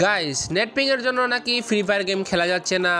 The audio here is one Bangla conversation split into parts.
গাইস নেটপিং এর জন্য নাকি ফ্রি ফায়ার গেম খেলা যাচ্ছে না?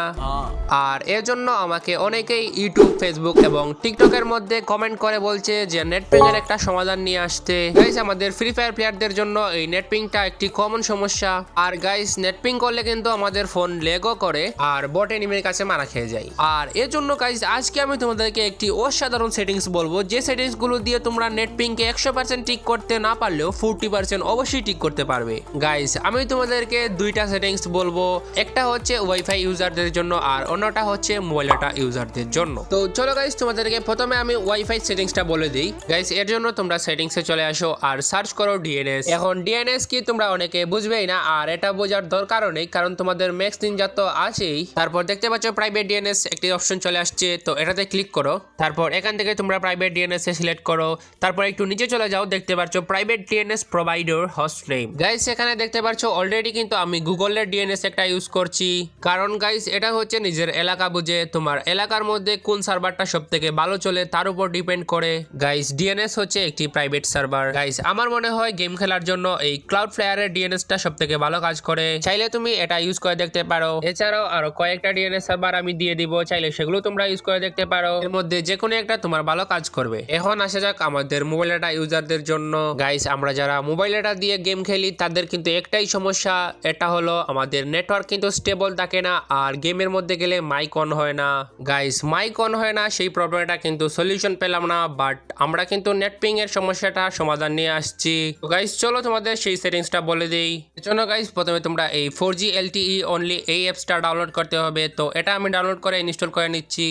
আর এর জন্য আমাকে অনেকেই ইউটিউব ফেসবুক এবং টিকটকের মধ্যে কমেন্ট করে বলছে যে নেটপিং এর একটা সমাধান নিয়ে আসতে। গাইস আমাদের ফ্রি ফায়ার প্লেয়ারদের জন্য এই নেটপিংটা একটি কমন সমস্যা। আর গাইস নেটপিং করলে কিন্তু আমাদের ফোন লেগও করে আর বট এনিমির কাছে মারা খেয়ে যায়। আর এর জন্য গাইস আজকে আমি তোমাদেরকে একটি অসাধারণ সেটিংস বলব। যে সেটিংসগুলো দিয়ে তোমরা নেটপিংকে একশো পার্সেন্ট ঠিক করতে না পারলেও ফোরটি পার্সেন্ট অবশ্যই ঠিক করতে পারবে। গাইস আমি তোমাদেরকে দুইটা সেটিংস বলব। একটা হচ্ছে ওয়াইফাই ইউজারদের জন্য আর অন্যটা হচ্ছে মোবাইল ডাটা ইউজারদের জন্য। তো চলো গাইস তোমাদেরকে প্রথমে আমি ওয়াইফাই সেটিংসটা বলে দিই। গাইস এর জন্য তোমরা সেটিংসে চলে আসো আর সার্চ করো ডিএনএস এখন ডিএনএস কি তোমরা অনেকে বুঝবেই না, আর এটা বোঝার দরকারও নেই, কারণ তোমাদের ম্যাক্স নিনজা তো আছেই। তারপর দেখতে পাচ্ছ প্রাইভেট ডিএনএস একটি অপশন চলে আসছে, তো এটাতে ক্লিক করো। তারপর এখান থেকে তোমরা প্রাইভেট ডিএনএস এ সিলেক্ট করো। তারপর একটু নিচে চলে যাও, দেখতে পাচ্ছ private DNS provider host name guys এখানে দেখতে পাচ্ছ অলরেডি কিন্তু আমি গুগলের ডিএনএস একটা ইউজ করছি। কারণ গাইস এটা হচ্ছে নিজের এলাকা বুঝে তোমার এলাকার মধ্যে কোন সার্ভারটা সব থেকে ভালো চলে তার উপর ডিপেন্ড করে। গাইস ডিএনএস হচ্ছে একটি প্রাইভেট সার্ভার গাইস আমার মনে হয় গেম খেলার জন্য এই ক্লাউড ফ্লেয়ারের ডিএনএসটা সব থেকে ভালো কাজ করে। চাইলে তুমি এটা ইউজ করে দেখতে পারো। এছাড়াও আরও কয়েকটা ডিএনএস সার্ভার আমি দিয়ে দিব, চাইলে সেগুলো তোমরা ইউজ করে দেখতে পারো। এর মধ্যে যে কোনো একটা তোমার ভালো কাজ করবে। এখন আসা যাক আমাদের মোবাইল ডাটা ইউজারদের জন্য। গাইস আমরা যারা মোবাইল ডাটা দিয়ে গেম খেলি, তাদের কিন্তু একটাই সমস্যা এটা হলো আমাদের নেটওয়ার্ক কিন্তু স্টেবল থাকে না, আর গেমের মধ্যে গেলে মাইক অন হয় না। গাইস মাইক অন হয় না, সেই প্রবলেমটা কিন্তু সলিউশন পেলাম না বাট আমরা কিন্তু নেটপিং এর সমস্যাটা সমাধান নিয়ে আসছি। তো গাইস চলো তোমাদের সেই সেটিংসটা বলে দিই। জন্য গাইস প্রথমে তোমরা এই ফোর জি এলটিই অনলি এই অ্যাপসটা ডাউনলোড করতে হবে। তো এটা আমি ডাউনলোড করে ইনস্টল করে নিচ্ছি।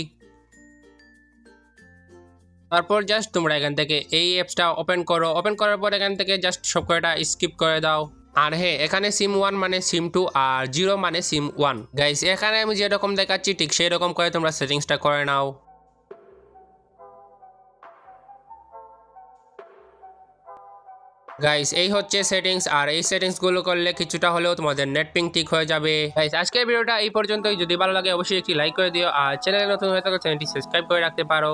তারপর জাস্ট তোমরা এখান থেকে এই অ্যাপসটা ওপেন করো। ওপেন করার পর এখান থেকে জাস্ট সব কয়টা স্কিপ করে দাও। আর হ্যাঁ এখানে সিম ওয়ান মানে সিম টু আর জিরো মানে সিম ওয়ান গাইস এখানে আমি যেরকম দেখাচ্ছি, ঠিক সেই রকম করে তোমরা সেটিংসটা করে নাও। গাইস এই হচ্ছে সেটিংস আর এই সেটিংসগুলো করলে কিছুটা হলেও তোমাদের নেট পিং ঠিক হয়ে যাবে। গাইস আজকের ভিডিওটা এই পর্যন্তই। যদি ভালো লাগে, অবশ্যই একটি লাইক করে দিও। আর চ্যানেলে নতুন হয়ে থাকলে চ্যানেলটি সাবস্ক্রাইব করে রাখতে পারো।